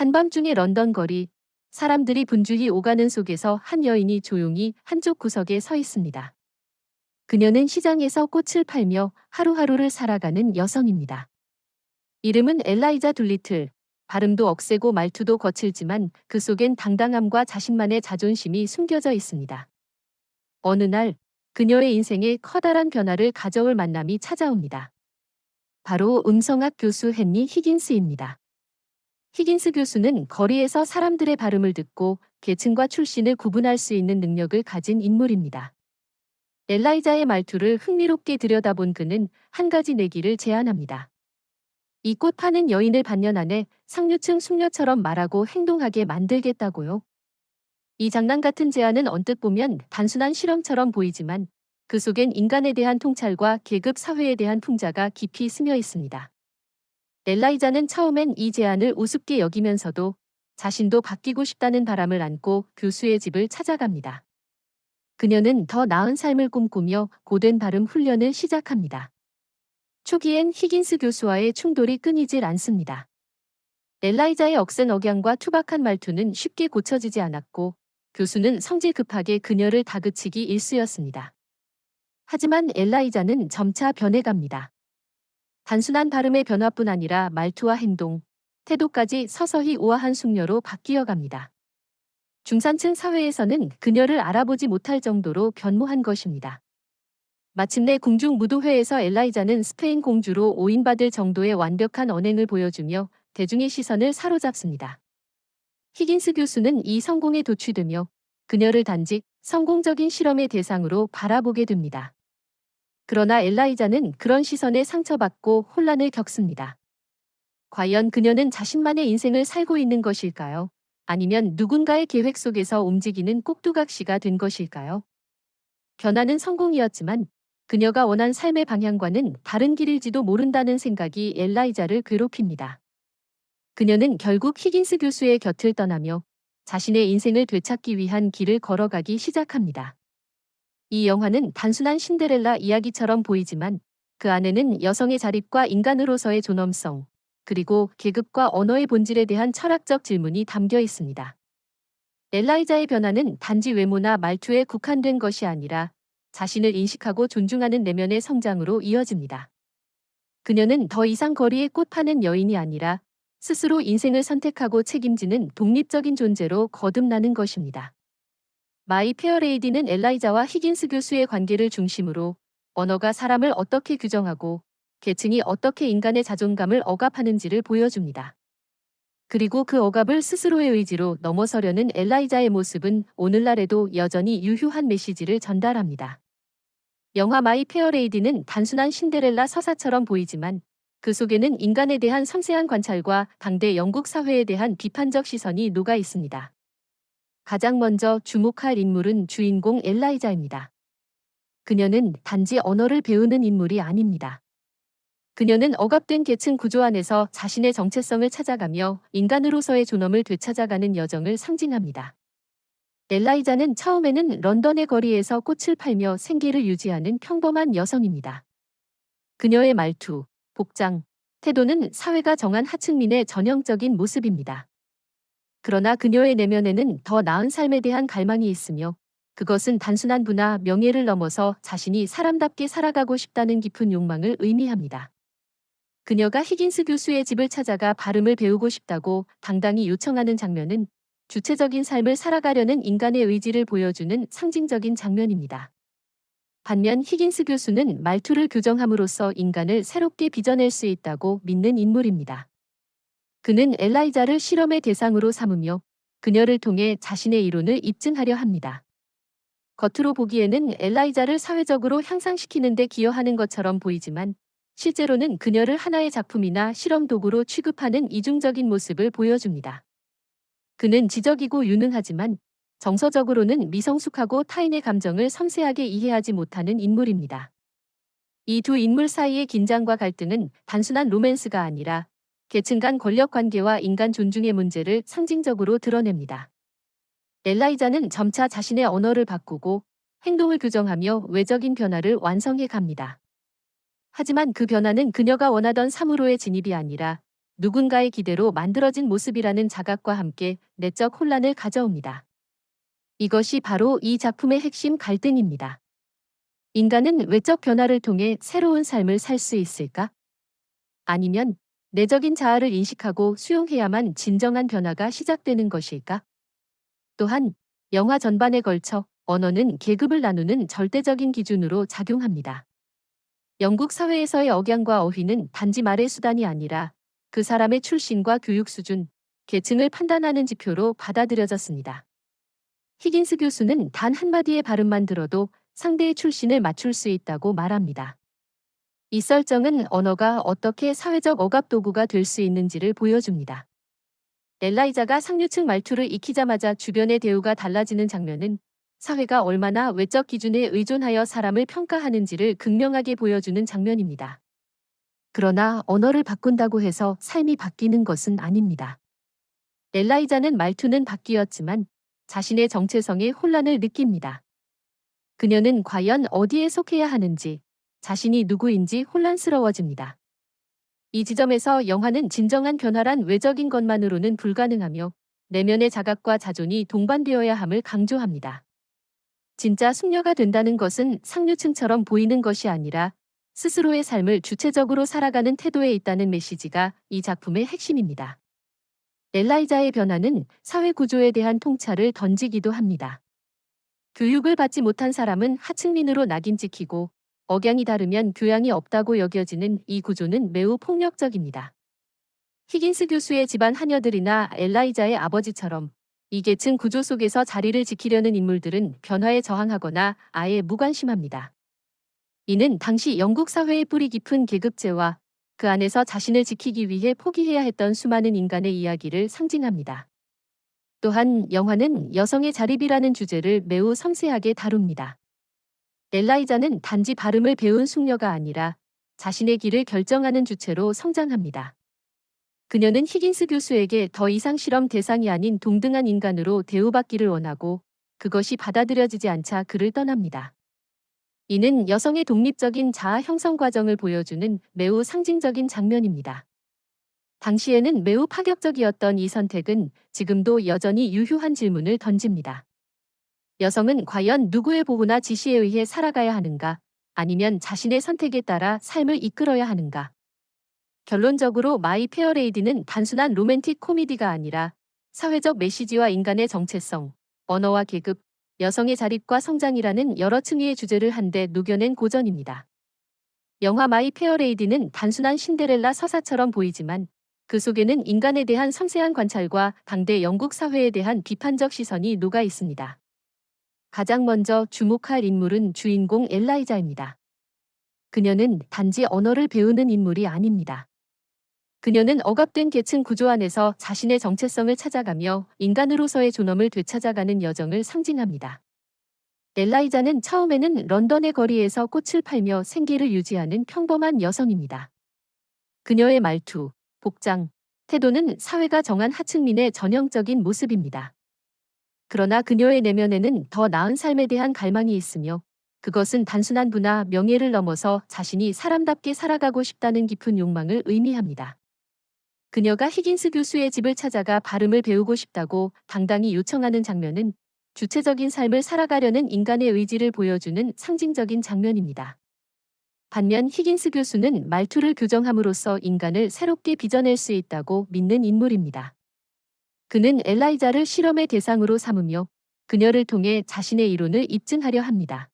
한밤중의 런던 거리, 사람들이 분주히 오가는 속에서 한 여인이 조용히 한쪽 구석에 서 있습니다. 그녀는 시장에서 꽃을 팔며 하루하루를 살아가는 여성입니다. 이름은 엘라이자 둘리틀. 발음도 억세고 말투도 거칠지만 그 속엔 당당함과 자신만의 자존심이 숨겨져 있습니다. 어느 날 그녀의 인생에 커다란 변화를 가져올 만남이 찾아옵니다. 바로 음성학 교수 헨리 히긴스입니다. 히긴스 교수는 거리에서 사람들의 발음을 듣고 계층과 출신을 구분할 수 있는 능력을 가진 인물입니다. 엘라이자의 말투를 흥미롭게 들여다본 그는 한 가지 내기를 제안합니다. 이 꽃 파는 여인을 반년 안에 상류층 숙녀처럼 말하고 행동하게 만들겠다고요. 이 장난 같은 제안은 언뜻 보면 단순한 실험처럼 보이지만 그 속엔 인간에 대한 통찰과 계급 사회에 대한 풍자가 깊이 스며 있습니다. 엘라이자는 처음엔 이 제안을 우습게 여기면서도 자신도 바뀌고 싶다는 바람을 안고 교수의 집을 찾아갑니다. 그녀는 더 나은 삶을 꿈꾸며 고된 발음 훈련을 시작합니다. 초기엔 히긴스 교수와의 충돌이 끊이질 않습니다. 엘라이자의 억센 억양과 투박한 말투는 쉽게 고쳐지지 않았고 교수는 성질 급하게 그녀를 다그치기 일쑤였습니다. 하지만 엘라이자는 점차 변해갑니다. 단순한 발음의 변화뿐 아니라 말투와 행동, 태도까지 서서히 우아한 숙녀로 바뀌어 갑니다. 중산층 사회에서는 그녀를 알아보지 못할 정도로 변모한 것입니다. 마침내 궁중 무도회에서 엘라이자는 스페인 공주로 오인받을 정도의 완벽한 언행을 보여주며 대중의 시선을 사로잡습니다. 히긴스 교수는 이 성공에 도취되며 그녀를 단지 성공적인 실험의 대상으로 바라보게 됩니다. 그러나 엘라이자는 그런 시선에 상처받고 혼란을 겪습니다. 과연 그녀는 자신만의 인생을 살고 있는 것일까요? 아니면 누군가의 계획 속에서 움직이는 꼭두각시가 된 것일까요? 변화는 성공이었지만 그녀가 원한 삶의 방향과는 다른 길일지도 모른다는 생각이 엘라이자를 괴롭힙니다. 그녀는 결국 히긴스 교수의 곁을 떠나며 자신의 인생을 되찾기 위한 길을 걸어가기 시작합니다. 이 영화는 단순한 신데렐라 이야기처럼 보이지만 그 안에는 여성의 자립과 인간으로서의 존엄성, 그리고 계급과 언어의 본질에 대한 철학적 질문이 담겨 있습니다. 엘라이자의 변화는 단지 외모나 말투에 국한된 것이 아니라 자신을 인식하고 존중하는 내면의 성장으로 이어집니다. 그녀는 더 이상 거리에 꽃 파는 여인이 아니라 스스로 인생을 선택하고 책임지는 독립적인 존재로 거듭나는 것입니다. 마이 페어레이디는 엘라이자와 히긴스 교수의 관계를 중심으로 언어가 사람을 어떻게 규정하고 계층이 어떻게 인간의 자존감을 억압하는지를 보여줍니다. 그리고 그 억압을 스스로의 의지로 넘어서려는 엘라이자의 모습은 오늘날에도 여전히 유효한 메시지를 전달합니다. 영화 마이 페어레이디는 단순한 신데렐라 서사처럼 보이지만 그 속에는 인간에 대한 섬세한 관찰과 당대 영국 사회에 대한 비판적 시선이 녹아 있습니다. 가장 먼저 주목할 인물은 주인공 엘라이자입니다. 그녀는 단지 언어를 배우는 인물이 아닙니다. 그녀는 억압된 계층 구조 안에서 자신의 정체성을 찾아가며 인간으로서의 존엄을 되찾아가는 여정을 상징합니다. 엘라이자는 처음에는 런던의 거리에서 꽃을 팔며 생계를 유지하는 평범한 여성입니다. 그녀의 말투, 복장, 태도는 사회가 정한 하층민의 전형적인 모습입니다. 그러나 그녀의 내면에는 더 나은 삶에 대한 갈망이 있으며 그것은 단순한 부나 명예를 넘어서 자신이 사람답게 살아가고 싶다는 깊은 욕망을 의미합니다. 그녀가 히긴스 교수의 집을 찾아가 발음을 배우고 싶다고 당당히 요청하는 장면은 주체적인 삶을 살아가려는 인간의 의지를 보여주는 상징적인 장면입니다. 반면 히긴스 교수는 말투를 교정함으로써 인간을 새롭게 빚어낼 수 있다고 믿는 인물입니다. 그는 엘라이자를 실험의 대상으로 삼으며 그녀를 통해 자신의 이론을 입증하려 합니다. 겉으로 보기에는 엘라이자를 사회적으로 향상시키는 데 기여하는 것처럼 보이지만 실제로는 그녀를 하나의 작품이나 실험 도구로 취급하는 이중적인 모습을 보여줍니다. 그는 지적이고 유능하지만 정서적으로는 미성숙하고 타인의 감정을 섬세하게 이해하지 못하는 인물입니다. 이 두 인물 사이의 긴장과 갈등은 단순한 로맨스가 아니라 계층 간 권력 관계와 인간 존중의 문제를 상징적으로 드러냅니다. 엘라이자는 점차 자신의 언어를 바꾸고 행동을 규정하며 외적인 변화를 완성해 갑니다. 하지만 그 변화는 그녀가 원하던 사무로의 진입이 아니라 누군가의 기대로 만들어진 모습이라는 자각과 함께 내적 혼란을 가져옵니다. 이것이 바로 이 작품의 핵심 갈등입니다. 인간은 외적 변화를 통해 새로운 삶을 살 수 있을까? 아니면 내적인 자아를 인식하고 수용해야만 진정한 변화가 시작되는 것일까? 또한 영화 전반에 걸쳐 언어는 계급을 나누는 절대적인 기준으로 작용합니다. 영국 사회에서의 억양과 어휘는 단지 말의 수단이 아니라 그 사람의 출신과 교육 수준, 계층을 판단하는 지표로 받아들여졌습니다. 히긴스 교수는 단 한마디의 발음만 들어도 상대의 출신을 맞출 수 있다고 말합니다. 이 설정은 언어가 어떻게 사회적 억압 도구가 될 수 있는지를 보여줍니다. 엘라이자가 상류층 말투를 익히자마자 주변의 대우가 달라지는 장면은 사회가 얼마나 외적 기준에 의존하여 사람을 평가하는지를 극명하게 보여주는 장면입니다. 그러나 언어를 바꾼다고 해서 삶이 바뀌는 것은 아닙니다. 엘라이자는 말투는 바뀌었지만 자신의 정체성에 혼란을 느낍니다. 그녀는 과연 어디에 속해야 하는지, 자신이 누구인지 혼란스러워집니다. 이 지점에서 영화는 진정한 변화란 외적인 것만으로는 불가능하며 내면의 자각과 자존이 동반되어야 함을 강조합니다. 진짜 숙녀가 된다는 것은 상류층처럼 보이는 것이 아니라 스스로의 삶을 주체적으로 살아가는 태도에 있다는 메시지가 이 작품의 핵심입니다. 엘라이자의 변화는 사회 구조에 대한 통찰을 던지기도 합니다. 교육을 받지 못한 사람은 하층민으로 낙인 찍히고 억양이 다르면 교양이 없다고 여겨지는 이 구조는 매우 폭력적입니다. 히긴스 교수의 집안 하녀들이나 엘라이자의 아버지처럼 이 계층 구조 속에서 자리를 지키려는 인물들은 변화에 저항하거나 아예 무관심합니다. 이는 당시 영국 사회의 뿌리 깊은 계급제와 그 안에서 자신을 지키기 위해 포기해야 했던 수많은 인간의 이야기를 상징합니다. 또한 영화는 여성의 자립이라는 주제를 매우 섬세하게 다룹니다. 엘라이자는 단지 발음을 배운 숙녀가 아니라 자신의 길을 결정하는 주체로 성장합니다. 그녀는 히긴스 교수에게 더 이상 실험 대상이 아닌 동등한 인간으로 대우받기를 원하고 그것이 받아들여지지 않자 그를 떠납니다. 이는 여성의 독립적인 자아 형성 과정을 보여주는 매우 상징적인 장면입니다. 당시에는 매우 파격적이었던 이 선택은 지금도 여전히 유효한 질문을 던집니다. 여성은 과연 누구의 보호나 지시에 의해 살아가야 하는가, 아니면 자신의 선택에 따라 삶을 이끌어야 하는가? 결론적으로 마이 페어레이디는 단순한 로맨틱 코미디가 아니라 사회적 메시지와 인간의 정체성, 언어와 계급, 여성의 자립과 성장이라는 여러 층위의 주제를 한데 녹여낸 고전입니다. 영화 마이 페어레이디는 단순한 신데렐라 서사처럼 보이지만 그 속에는 인간에 대한 섬세한 관찰과 당대 영국 사회에 대한 비판적 시선이 녹아 있습니다. 가장 먼저 주목할 인물은 주인공 엘라이자입니다. 그녀는 단지 언어를 배우는 인물이 아닙니다. 그녀는 억압된 계층 구조 안에서 자신의 정체성을 찾아가며 인간으로서의 존엄을 되찾아가는 여정을 상징합니다. 엘라이자는 처음에는 런던의 거리에서 꽃을 팔며 생계를 유지하는 평범한 여성입니다. 그녀의 말투, 복장, 태도는 사회가 정한 하층민의 전형적인 모습입니다. 그러나 그녀의 내면에는 더 나은 삶에 대한 갈망이 있으며 그것은 단순한 부나 명예를 넘어서 자신이 사람답게 살아가고 싶다는 깊은 욕망을 의미합니다. 그녀가 히긴스 교수의 집을 찾아가 발음을 배우고 싶다고 당당히 요청하는 장면은 주체적인 삶을 살아가려는 인간의 의지를 보여주는 상징적인 장면입니다. 반면 히긴스 교수는 말투를 교정함으로써 인간을 새롭게 빚어낼 수 있다고 믿는 인물입니다. 그는 엘라이자를 실험의 대상으로 삼으며 그녀를 통해 자신의 이론을 입증하려 합니다.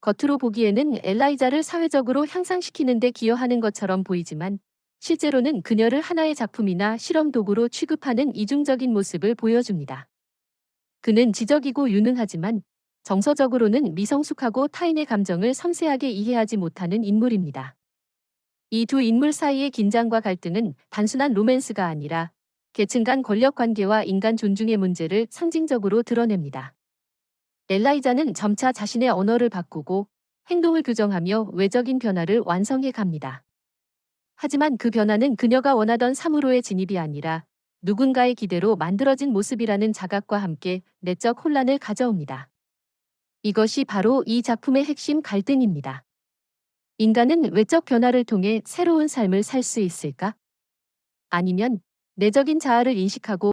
겉으로 보기에는 엘라이자를 사회적으로 향상시키는 데 기여하는 것처럼 보이지만 실제로는 그녀를 하나의 작품이나 실험 도구로 취급하는 이중적인 모습을 보여줍니다. 그는 지적이고 유능하지만 정서적으로는 미성숙하고 타인의 감정을 섬세하게 이해하지 못하는 인물입니다. 이 두 인물 사이의 긴장과 갈등은 단순한 로맨스가 아니라 계층 간 권력 관계와 인간 존중의 문제를 상징적으로 드러냅니다. 엘라이자는 점차 자신의 언어를 바꾸고 행동을 규정하며 외적인 변화를 완성해 갑니다. 하지만 그 변화는 그녀가 원하던 삶으로의 진입이 아니라 누군가의 기대로 만들어진 모습이라는 자각과 함께 내적 혼란을 가져옵니다. 이것이 바로 이 작품의 핵심 갈등입니다. 인간은 외적 변화를 통해 새로운 삶을 살 수 있을까? 아니면 내적인 자아를 인식하고